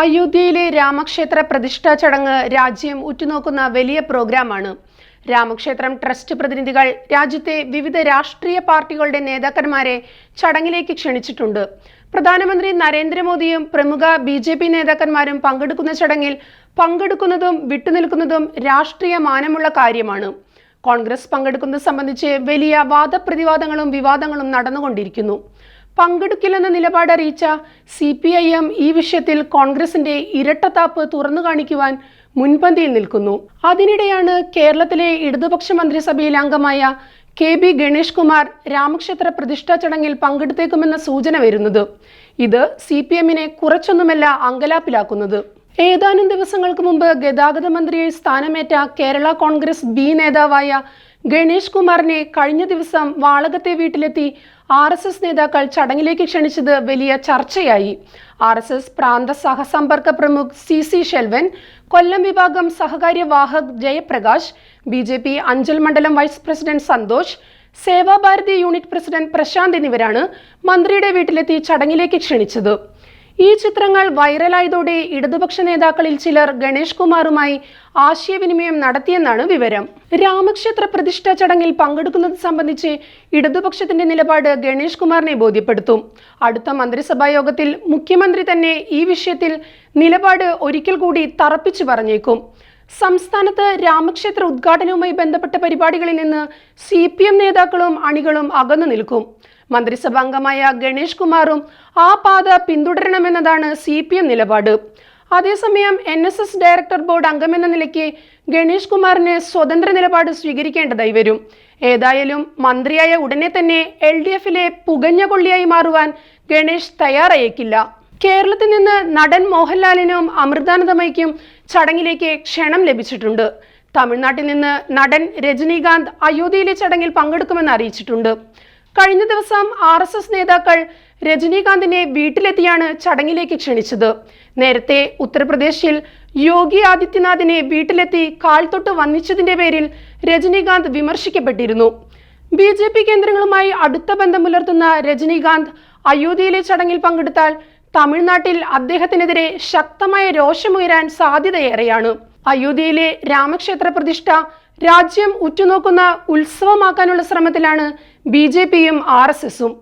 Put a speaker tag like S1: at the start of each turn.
S1: അയോധ്യയിലെ രാമക്ഷേത്ര പ്രതിഷ്ഠാ ചടങ്ങ് രാജ്യം ഉറ്റുനോക്കുന്ന വലിയ പ്രോഗ്രാമാണ്. രാമക്ഷേത്രം ട്രസ്റ്റ് പ്രതിനിധികൾ രാജ്യത്തെ വിവിധ രാഷ്ട്രീയ പാർട്ടികളുടെ നേതാക്കന്മാരെ ചടങ്ങിലേക്ക് ക്ഷണിച്ചിട്ടുണ്ട്. പ്രധാനമന്ത്രി നരേന്ദ്രമോദിയും പ്രമുഖ ബി ജെ പി നേതാക്കന്മാരും പങ്കെടുക്കുന്ന ചടങ്ങിൽ പങ്കെടുക്കുന്നതും വിട്ടുനിൽക്കുന്നതും രാഷ്ട്രീയ മാനമുള്ള കാര്യമാണ്. കോൺഗ്രസ് പങ്കെടുക്കുന്നത് സംബന്ധിച്ച് വലിയ വാദപ്രതിവാദങ്ങളും വിവാദങ്ങളും നടന്നുകൊണ്ടിരിക്കുന്നു. പങ്കെടുക്കില്ലെന്ന നിലപാട് അറിയിച്ച സി പി ഐ എം ഈ വിഷയത്തിൽ കോൺഗ്രസിന്റെ ഇരട്ടത്താപ്പ് തുറന്നു കാണിക്കുവാൻ മുൻപന്തിയിൽ നിൽക്കുന്നു. അതിനിടെയാണ് കേരളത്തിലെ ഇടതുപക്ഷ മന്ത്രിസഭയിൽ അംഗമായ കെ ബി ഗണേഷ് കുമാർ രാമക്ഷേത്ര പ്രതിഷ്ഠാ ചടങ്ങിൽ പങ്കെടുത്തേക്കുമെന്ന സൂചന വരുന്നത്. ഇത് സി പി എമ്മിനെ കുറച്ചൊന്നുമല്ല അങ്കലാപ്പിലാക്കുന്നത്. ഏതാനും ദിവസങ്ങൾക്ക് മുമ്പ് ഗതാഗത മന്ത്രിയെ സ്ഥാനമേറ്റ കേരള കോൺഗ്രസ് ബി നേതാവായ ഗണേഷ് കുമാറിനെ കഴിഞ്ഞ ദിവസം വാളകത്തെ വീട്ടിലെത്തി ആർ എസ് എസ് നേതാക്കൾ ചടങ്ങിലേക്ക് ക്ഷണിച്ചത് വലിയ ചർച്ചയായി. ആർ എസ് എസ് പ്രാന്ത സഹസമ്പർക്ക പ്രമുഖ് സി സി ഷെൽവൻ കൊല്ലം വിഭാഗം സഹകാര്യ വാഹക് Jayaprakash B J P Anchal മണ്ഡലം vice president Santhosh Sevabharathi unit president Prashanth എന്നിവരാണ് മന്ത്രിയുടെ വീട്ടിലെത്തി ചടങ്ങിലേക്ക് ക്ഷണിച്ചത്. ഈ ചിത്രങ്ങൾ വൈറലായതോടെ ഇടതുപക്ഷ നേതാക്കളിൽ ചിലർ ഗണേഷ് കുമാറുമായി ആശയവിനിമയം നടത്തിയെന്നാണ് വിവരം. രാമക്ഷേത്ര പ്രതിഷ്ഠാ ചടങ്ങിൽ പങ്കെടുക്കുന്നത് സംബന്ധിച്ച് ഇടതുപക്ഷത്തിന്റെ നിലപാട് ഗണേഷ് കുമാറിനെ ബോധ്യപ്പെടുത്തും. അടുത്ത മന്ത്രിസഭാ യോഗത്തിൽ മുഖ്യമന്ത്രി തന്നെ ഈ വിഷയത്തിൽ നിലപാട് ഒരിക്കൽ കൂടി തറപ്പിച്ചു പറഞ്ഞേക്കും. സംസ്ഥാനത്ത് രാമക്ഷേത്ര ഉദ്ഘാടനവുമായി ബന്ധപ്പെട്ട പരിപാടികളിൽ നിന്ന് സി പി എം നേതാക്കളും അണികളും അകന്നു നിൽക്കും. മന്ത്രിസഭാംഗമായ ഗണേഷ് കുമാറും ആ പാത പിന്തുടരണമെന്നതാണ് സി പി എം നിലപാട്. അതേസമയം N S S director board അംഗമെന്ന നിലയ്ക്ക് ഗണേഷ് കുമാറിന് സ്വതന്ത്ര നിലപാട് സ്വീകരിക്കേണ്ടതായി വരും. ഏതായാലും മന്ത്രിയായ ഉടനെ തന്നെ എൽ ഡി എഫിലെ പുകഞ്ഞ കൊള്ളിയായി മാറുവാൻ ഗണേഷ് തയ്യാറായേക്കില്ല. കേരളത്തിൽ നിന്ന് നടൻ മോഹൻലാലിനും അമൃതാനന്ദമയ്ക്കും ചടങ്ങിലേക്ക് ക്ഷണം ലഭിച്ചിട്ടുണ്ട്. തമിഴ്നാട്ടിൽ നിന്ന് നടൻ രജനീകാന്ത് അയോധ്യയിലെ ചടങ്ങിൽ പങ്കെടുക്കുമെന്ന് അറിയിച്ചിട്ടുണ്ട്. കഴിഞ്ഞ ദിവസം ആർ എസ് എസ് നേതാക്കൾ രജനീകാന്തിനെ വീട്ടിലെത്തിയാണ് ചടങ്ങിലേക്ക് ക്ഷണിച്ചത്. നേരത്തെ ഉത്തർപ്രദേശിൽ യോഗി ആദിത്യനാഥിനെ വീട്ടിലെത്തി കാൽ തൊട്ട് വന്നിച്ചതിന്റെ പേരിൽ രജനീകാന്ത് വിമർശിക്കപ്പെട്ടിരുന്നു. ബി ജെ പി കേന്ദ്രങ്ങളുമായി അടുത്ത ബന്ധം പുലർത്തുന്ന രജനീകാന്ത് അയോധ്യയിലെ ചടങ്ങിൽ പങ്കെടുത്താൽ തമിഴ്നാട്ടിൽ അദ്ദേഹത്തിനെതിരെ ശക്തമായ രോഷമുയരാൻ സാധ്യതയേറെയാണ്. അയോധ്യയിലെ രാമക്ഷേത്ര പ്രതിഷ്ഠ രാജ്യം ഉറ്റുനോക്കുന്ന ഉത്സവമാക്കാനുള്ള ശ്രമത്തിലാണ് ബി ജെ പിയും ആർ എസ് എസും